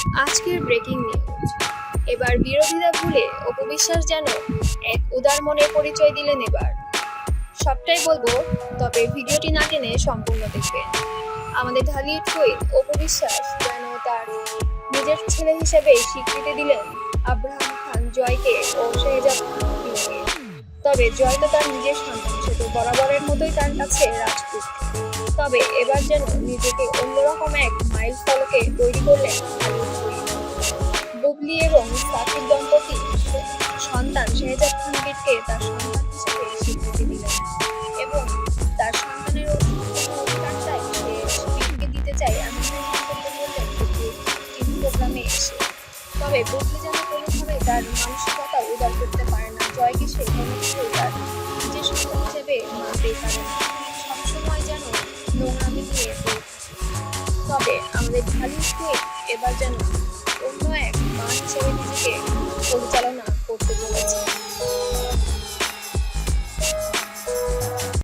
আজকের breaking news এবার বিরোধীরা ভুলে অপবিশ্বাস যেন এক উদার মনের পরিচয় দিলেন এবার। সবটাই বলব, তবে ভিডিওটি না টেনে সম্পূর্ণ দেখবেন। আমাদের ঢালিউড কুইন অপবিশ্বাস যেন তার নিজের ছেলে হিসেবে স্বীকৃতি দিলেন আব্রাহাম খান জয়কে ও শেহজাদ তবে জয় তো তার নিজের সন্তান তো বরাবরের মতোই তার কাছে রাজপুত। তবে এবার যেন নিজেকে অন্যরকম এক মাইল ফলকে তৈরি করলেন বুবলি এবং সাকিব দম্পতি সন্তান শেহজাদ খানকে তার সন্তান হিসেবে স্বীকৃতি দিলেন এবং তার সন্তানের অধিকারটাই সে স্ত্রীকে দিতে এমন মন্তব্য টিভি প্রোগ্রামে এসে। তবে বুবলি যেন কোনোভাবে তার মানসিকতা উদার করতে পারে না, জয়কে সে কোনোভাবেই তার নিজের সন্তান হিসেবে মানতেই পারে না। সবসময় যেন নোংরামি নিয়ে তবে আমাদের কুইন এবার যেন হিসেবে নিজেকে পরিচালনা